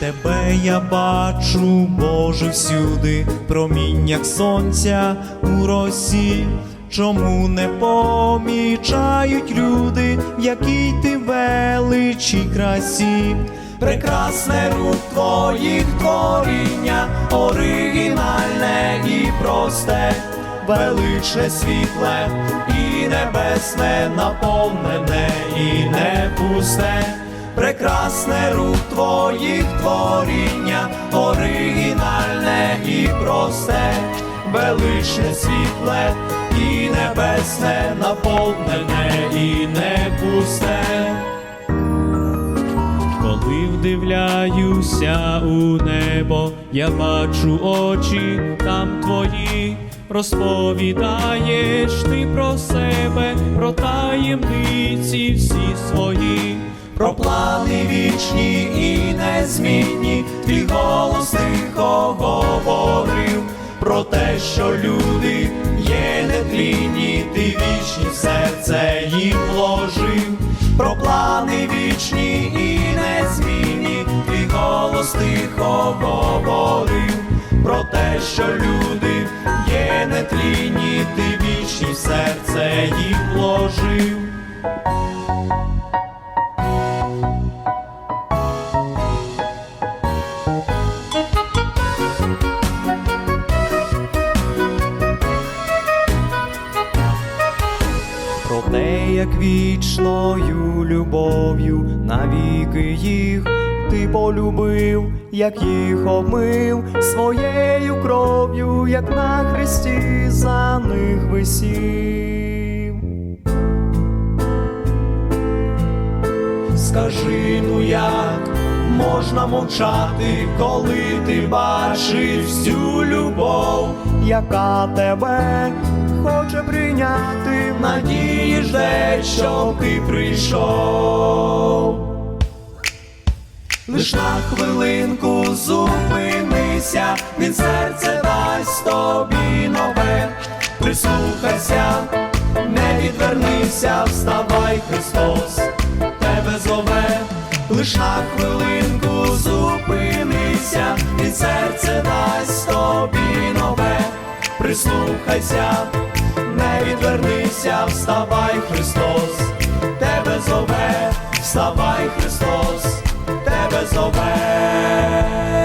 Тебе я бачу, Боже, всюди, проміннях сонця у росі. Чому не помічають люди, в якій ти величій красі? Прекрасне рук твоїх творіння, оригінальне і просте, величне світле і небесне, наповнене і не пусте. Прекрасне рук твоїх творіння, оригінальне і просте, величне світле і небесне, наповнене і не пусте. Коли вдивляюся у небо, я бачу очі там твої, розповідаєш ти про себе, про таємниці всі свої, про плани вічні і незмінні, твій голос тихо говорив, про те, що люди є нетлінні, ти вічні в серце їм вложив про плани вічні і незмінні, твій голос тихо говорив, про те, що люди є нетлінні, ти вічні в серце їх вложив. Як вічною любов'ю навіки їх ти полюбив, як їх обмив своєю кров'ю, як на хресті за них висів. Скажи ну як можна мовчати, коли ти бачиш всю яка тебе хоче прийняти, надії жде, щоб ти прийшов. Лиш на хвилинку зупинися, він серце дасть тобі нове, прислухайся, не відвернися, вставай, Христос, тебе зове, лиш на хвилинку зупинися, він серце дасть тобі прислухайся, не відвернися, вставай, Христос, тебе зове, вставай, Христос тебе зове.